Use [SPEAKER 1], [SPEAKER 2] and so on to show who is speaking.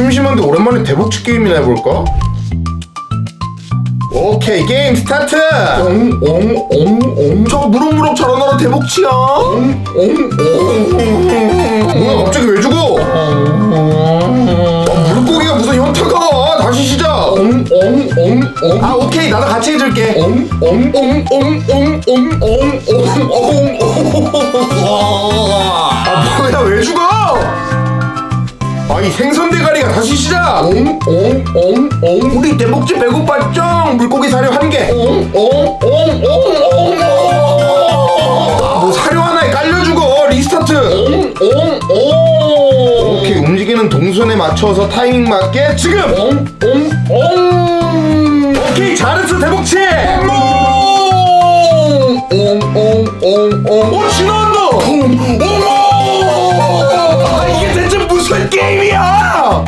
[SPEAKER 1] 심심한데 오랜만에 대복치 게임이나 해볼까? 오케이 게임 스타트! 옹옹옹옹 저 무럭무럭 자라나라 대복치야 옹옹옹 뭐야 갑자기 왜 죽어? 아, 물고기가 무슨 현타가 다시 시작 옹옹옹옹 아 오케이 나도 같이 해줄게 옹옹옹옹옹옹옹옹옹아 아이 생선 대가리가 다시 시작 옹옹옹옹 우리 대복지 배고팠죠? 물고기 사료 한 개 옹옹옹옹옹 뭐 사료 하나에 깔려 죽어 리스타트 옹옹옹 오케이 움직이는 동선에 맞춰서 타이밍 맞게 지금 옹옹옹 오케이 잘했어 대복치 옹옹옹옹 오 지나간다 옹옹 But gave me all.